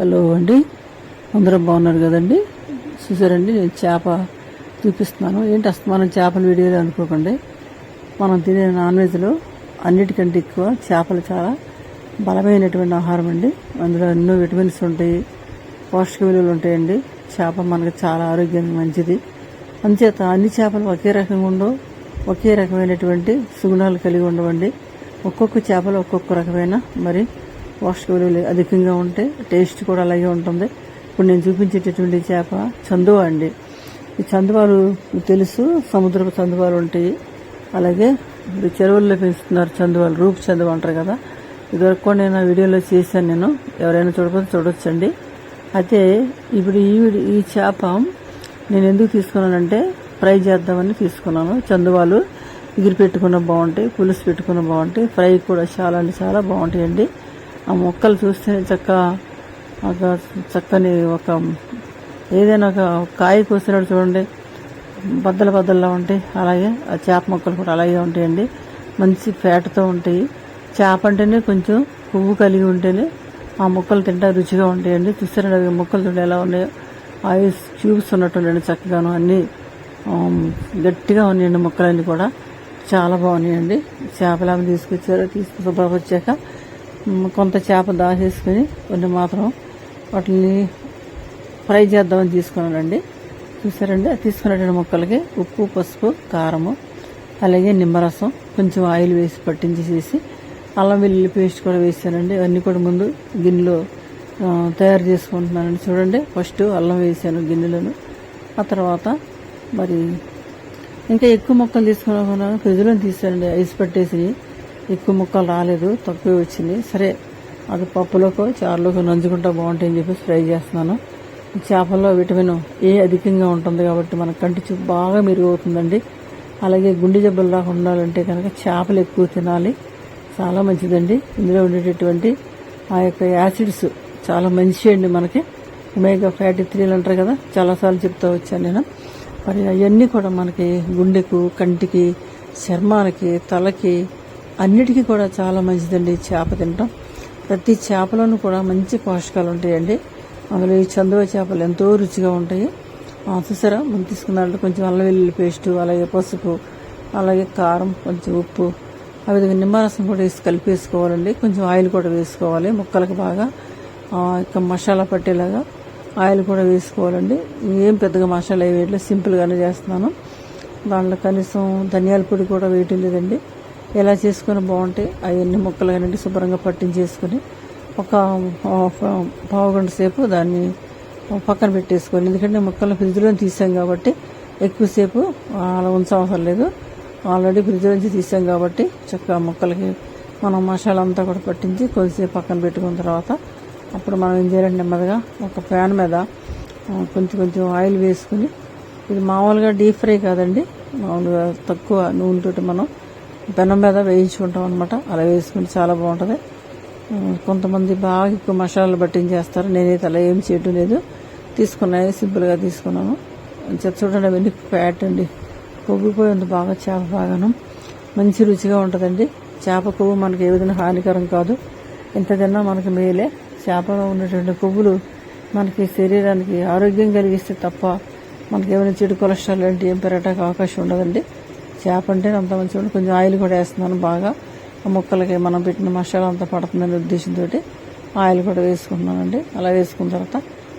Hello అండి. అందరం బాగున్నారు కదండి? చూసారండి నేను చేప చూపిస్తున్నాను. ఏంటి అస్తమానం చేపల వీడియోలు అనుకోకండి. మనం తినే నాన్ వెజ్లో అన్నిటికంటే ఎక్కువ చేపలు చాలా బలమైనటువంటి ఆహారం అండి. అందులో ఎన్నో విటమిన్స్ ఉంటాయి పోషక విలువలు ఉంటాయండి. చేప మనకు చాలా ఆరోగ్యానికి మంచిది. అంచేత అన్ని చేపలు ఒకే రకంగా ఉండవు ఒకే రకమైనటువంటి సుగుణాలు కలిగి ఉండవండి. ఒక్కొక్క చేపలు ఒక్కొక్క రకమైన మరి పోషక విలువలు అధికంగా ఉంటాయి టేస్ట్ కూడా అలాగే ఉంటుంది. ఇప్పుడు నేను చూపించేటటువంటి చేప చందువ అండి. ఈ చందువాలు తెలుసు సముద్రపు చందువాలు ఉంటాయి. అలాగే ఇప్పుడు చెరువుల్లో పెంచుతున్నారు చందువాలు రూపు చందువ అంటారు కదా. ఇదివరకు కూడా నేను ఆ వీడియోలో చేశాను నేను. ఎవరైనా చూడకపోతే చూడొచ్చండి. అయితే ఇప్పుడు ఈ ఈ చేప నేను ఎందుకు తీసుకున్నానంటే ఫ్రై చేద్దామని తీసుకున్నాను. చందువాలు ఎగిరి పెట్టుకున్న బాగుంటాయి పులుసు పెట్టుకున్న బాగుంటాయి. ఫ్రై కూడా చాలా అంటే చాలా బాగుంటాయండి. ఆ మొక్కలు చూస్తే చక్క ఒక చక్కని ఒక ఏదైనా ఒక కాయ కోసినట్టు చూడండి. బద్దల బద్దల్లో ఉంటాయి. అలాగే ఆ చేప మొక్కలు కూడా అలాగే ఉంటాయండి. మంచి ఫ్యాట్తో ఉంటాయి. చేప అంటేనే కొంచెం పువ్వు కలిగి ఉంటేనే ఆ మొక్కలు తింటా రుచిగా ఉంటాయండి. చూస్తారండి అవి మొక్కలు తింటే ఎలా ఉన్నాయో. ఐస్ క్యూబ్స్ ఉన్నట్టుండండి చక్కగాను. అన్నీ గట్టిగా ఉన్నాయండి మొక్కలన్నీ కూడా. చాలా బాగున్నాయండి. చేపలు ఆమె తీసుకొచ్చారు. తీసుకు శుభ్రపరిచాక కొంత చేప దాచేసుకుని కొన్ని మాత్రం వాటిని ఫ్రై చేద్దామని తీసుకున్నానండి. చూసారండి? అది తీసుకున్నటువంటి ముక్కలకి ఉప్పు పసుపు కారము అలాగే నిమ్మరసం కొంచెం ఆయిల్ వేసి పట్టించి చేసి అల్లం వెల్లుల్లి పేస్ట్ కూడా వేసానండి. అన్నీ కూడా ముందు గిన్నెలో తయారు చేసుకుంటున్నానండి. చూడండి ఫస్ట్ అల్లం వేసాను గిన్నెలను. ఆ తర్వాత మరి ఇంకా ఎక్కువ మొక్కలు తీసుకున్నాను. ఫ్రిడ్జ్లో తీసానండి. ఐస్ పట్టేసి ఎక్కువ ముక్కలు రాలేదు తక్కువ వచ్చింది. సరే అది పప్పులోకో చారులోకో నంచుకుంటా బాగుంటాయని చెప్పి ఫ్రై చేస్తున్నాను. చేపల్లో విటమిన్ ఏ అధికంగా ఉంటుంది కాబట్టి మన కంటి చూపు బాగా మెరుగవుతుందండి. అలాగే గుండె జబ్బులు రాకుండా ఉండాలంటే కనుక చేపలు ఎక్కువ తినాలి. చాలా మంచిదండి. ఇందులో ఉండేటటువంటి ఆ యొక్క యాసిడ్స్ చాలా మంచి అండి మనకి. ఒమేగా ఫ్యాటీ త్రీలు అంటారు కదా చాలాసార్లు చెప్తూ వచ్చాను నేను. మరి అవన్నీ కూడా మనకి గుండెకు కంటికి చర్మానికి తలకి అన్నిటికీ కూడా చాలా మంచిదండి చేప తినటం. ప్రతి చేపలోనూ కూడా మంచి పోషకాలు ఉంటాయండి. అందులో ఈ చందువ చేపలు ఎంతో రుచిగా ఉంటాయి. ఆ, చూసారా? మనం తీసుకున్న దాంట్లో కొంచెం అల్లం వెల్లుల్లి పేస్ట్ అలాగే పసుపు అలాగే కారం కొంచెం ఉప్పు. ఆ విధంగా నిమ్మరసం కూడా వేసి కలిపేసుకోవాలండి కొంచెం ఆయిల్ కూడా వేసుకోవాలి ముక్కలకు బాగా. ఆ, ఇక మసాలా పట్టేలాగా ఆయిల్ కూడా వేసుకోవాలండి. ఏం పెద్దగా మసాలా వేయట్లేదు. సింపుల్గానే చేస్తున్నాను. దాంట్లో కనీసం ధనియాల పొడి కూడా వేయటం లేదండి. ఎలా చేసుకుని బాగుంటాయి అవన్నీ ముక్కలు కానీ శుభ్రంగా పట్టించేసుకొని ఒక పావు గంట సేపు దాన్ని పక్కన పెట్టేసుకొని ఎందుకంటే ముక్కలు ఫ్రిడ్జ్లో తీసాం కాబట్టి ఎక్కువసేపు అలా ఉంచవసరం లేదు. ఆల్రెడీ ఫ్రిడ్జ్ నుంచి తీసాం కాబట్టి చక్కగా ముక్కలకి మనం మసాలా అంతా కూడా పట్టించి కొద్దిసేపు పక్కన పెట్టుకున్న తర్వాత అప్పుడు మనం ఏం చేయాలంటే నెమ్మదిగా ఒక ప్యాన్ మీద కొంచెం కొంచెం ఆయిల్ వేసుకుని ఇది మామూలుగా డీప్ ఫ్రై కాదండి మామూలుగా తక్కువ నూనెతోటి మనం పెనం మీద వేయించుకుంటాం అనమాట అలా వేసుకుంటే చాలా బాగుంటుంది. కొంతమంది బాగా ఎక్కువ మసాలాలు పట్టించేస్తారు. నేనైతే అలా ఏం చేయడం లేదు. తీసుకున్నాయి సింపుల్గా తీసుకున్నాను. చెత్త చూడండి అవన్నీ ఫ్యాట్ అండి. కొవ్విపోయి ఉంది బాగా చేప బాగాను. మంచి రుచిగా ఉంటుందండి. చేప కొవ్వు మనకి ఏ విధంగా హానికరం కాదు. ఎంత తిన్నా మనకి మేలే. చేపలో ఉన్నటువంటి కొవ్వులు మనకి శరీరానికి ఆరోగ్యం కలిగిస్తే తప్ప మనకి ఏమైనా చెడు కొలెస్ట్రాల్ అంటే ఏం పెరగడానికి అవకాశం ఉండదండి. చేప అంటే అంత మంచిగా కొంచెం ఆయిల్ కూడా వేస్తున్నాను బాగా. ఆ ముక్కలకి మనం పెట్టిన మసాలా అంతా పడుతుందనే ఉద్దేశంతో ఆయిల్ కూడా వేసుకుంటున్నానండి. అలా వేసుకున్న తర్వాత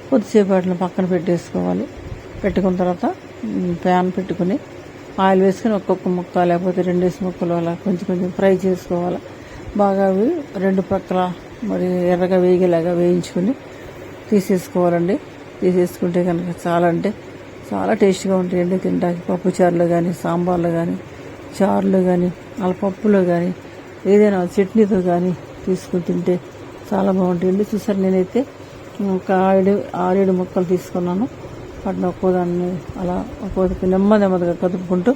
కొద్దిసేపు వాటిని పక్కన పెట్టేసుకోవాలి. పెట్టుకున్న తర్వాత ప్యాన్ పెట్టుకుని ఆయిల్ వేసుకుని ఒక్కొక్క ముక్క లేకపోతే రెండేసి ముక్కలు అలా కొంచెం కొంచెం ఫ్రై చేసుకోవాలి. బాగా అవి రెండు పక్కల మరి ఎర్రగా వేగేలాగా వేయించుకుని తీసేసుకోవాలండి. తీసేసుకుంటే కనుక చాలా అంటే చాలా టేస్ట్గా ఉంటాయండి తినడానికి పప్పు చారులో కానీ సాంబార్లో కానీ చారులో కానీ అలా పప్పులో కానీ ఏదైనా చట్నీతో కానీ తీసుకుని తింటే చాలా బాగుంటాయండి చూసారు నేనైతే ఒక ఆరేడు ఆరేడు ముక్కలు తీసుకున్నాను. వాటిని ఒక్కోదాన్ని అలా ఒక్కొక్కటి నెమ్మది నెమ్మదిగా కదుపుకుంటూ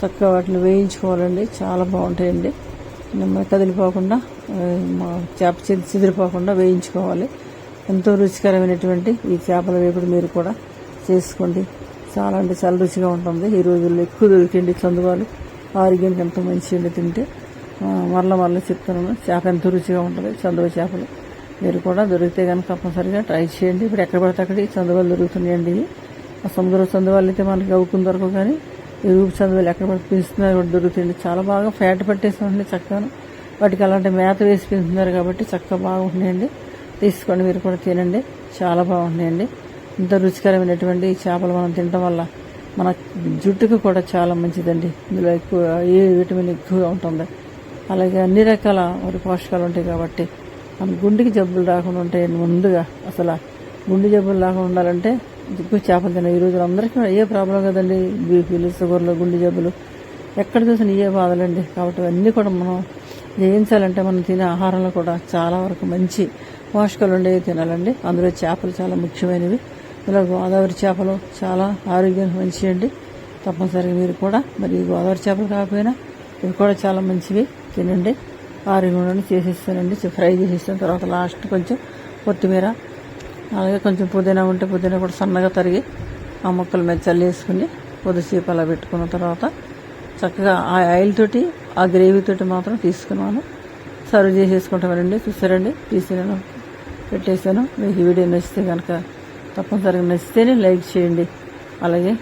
చక్కగా వాటిని వేయించుకోవాలండి. చాలా బాగుంటాయండి. నెమ్మది కదిలిపోకుండా మా చేప చెది చెదిరిపోకుండా వేయించుకోవాలి. ఎంతో రుచికరమైనటువంటి ఈ చేపల వేపుడు మీరు కూడా చేసుకోండి. చాలా అంటే చాలా రుచిగా ఉంటుంది. ఈ రోజుల్లో ఎక్కువ దొరికండి చందువాలు ఆరోగ్యానికి ఎంతో మంచిగా తింటే. మరల మరల చెప్తున్నాను. చేప ఎంతో రుచిగా ఉంటుంది. చందువ చేపలు మీరు కూడా దొరికితే కనుక తప్పనిసరిగా ట్రై చేయండి. ఇప్పుడు ఎక్కడ పడితే అక్కడ ఈ చందువాలు దొరుకుతున్నాయండి. ఇవి. ఆ సముద్ర చందువాలు అయితే మనకి అవుకుని దొరకవు కానీ ఈ రూపు చందువాలు ఎక్కడ పడితే పెంచుతున్నారు కూడా దొరుకుతుంది చాలా బాగా ఫ్యాట్ పట్టేసి చక్కగా వాటికి అలాంటి మేత వేసి పెంచుతున్నారు కాబట్టి చక్కగా బాగుంటున్నాయండి తీసుకోండి మీరు కూడా తినండి. చాలా బాగుంటున్నాయండి ఇంత రుచికరమైనటువంటి చేపలు మనం తినడం వల్ల మన జుట్టుకు కూడా చాలా మంచిదండి. ఇందులో ఎక్కువ ఏ విటమిన్ ఎక్కువగా ఉంటుంది. అలాగే అన్ని రకాల మరి పోషకాలు ఉంటాయి కాబట్టి మన గుండెకి జబ్బులు రాకుండా ఉంటే ముందుగా అసలు గుండె జబ్బులు రాకుండా ఉండాలంటే ఎక్కువ చేపలు తినాలి. ఈ రోజులు అందరికీ ఏ ప్రాబ్లం కదండి? బీపీలు షుగర్లు గుండె జబ్బులు. ఎక్కడ చూసినా ఏ బాధలండి. కాబట్టి అన్నీ కూడా మనం జయించాలంటే మనం తినే ఆహారంలో కూడా చాలా వరకు మంచి పోషకాలు ఉండేవి తినాలండి. అందులో చేపలు చాలా ముఖ్యమైనవి. ఇలా గోదావరి చేపలు చాలా ఆరోగ్యానికి అండి తప్పనిసరిగా మీరు కూడా మరి గోదావరి చేపలు కాకపోయినా ఇవి కూడా చాలా మంచివి. తినండి. ఆరోగ్యం చేసేస్తానండి. ఫ్రై చేసేస్తాను. తర్వాత లాస్ట్ కొంచెం కొత్తిమీర అలాగే కొంచెం పుదీనా ఉంటే పుదీనా కూడా సన్నగా తరిగి ఆ ముక్కల మీద చల్లేసుకుని కొద్దిసేపు అలా పెట్టుకున్న తర్వాత చక్కగా ఆ ఆయిల్ తోటి ఆ గ్రేవీ తోటి మాత్రం తీసుకున్నాను. సర్వ్ చేసేసుకుంటామండి చూసారండి? తీసి నేను పెట్టేశాను. మీకు ఈ వీడియో నచ్చితే కనుక తప్పనిసరిగా నచ్చితేనే లైక్ చేయండి. అలాగే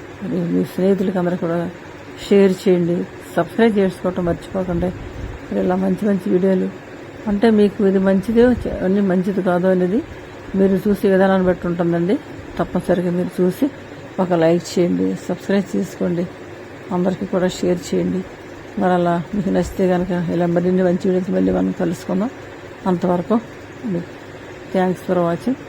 మీ స్నేహితులకి అందరూ కూడా షేర్ చేయండి. సబ్స్క్రైబ్ చేసుకోవటం మర్చిపోకండి. మరి ఇలా మంచి మంచి వీడియోలు. అంటే మీకు ఇది మంచిదో అన్నీ మంచిది కాదో అనేది మీరు చూసే విధానాన్ని బట్టి ఉంటుందండి. తప్పనిసరిగా మీరు చూసి ఒక లైక్ చేయండి. సబ్స్క్రైబ్ చేసుకోండి. అందరికీ కూడా షేర్ చేయండి. మరి అలా మీకు నచ్చితే కనుక ఇలా మరిన్ని మంచి వీడియోస్ మళ్ళీ మనం కలుసుకుందాం. అంతవరకు థ్యాంక్స్ ఫర్ వాచింగ్.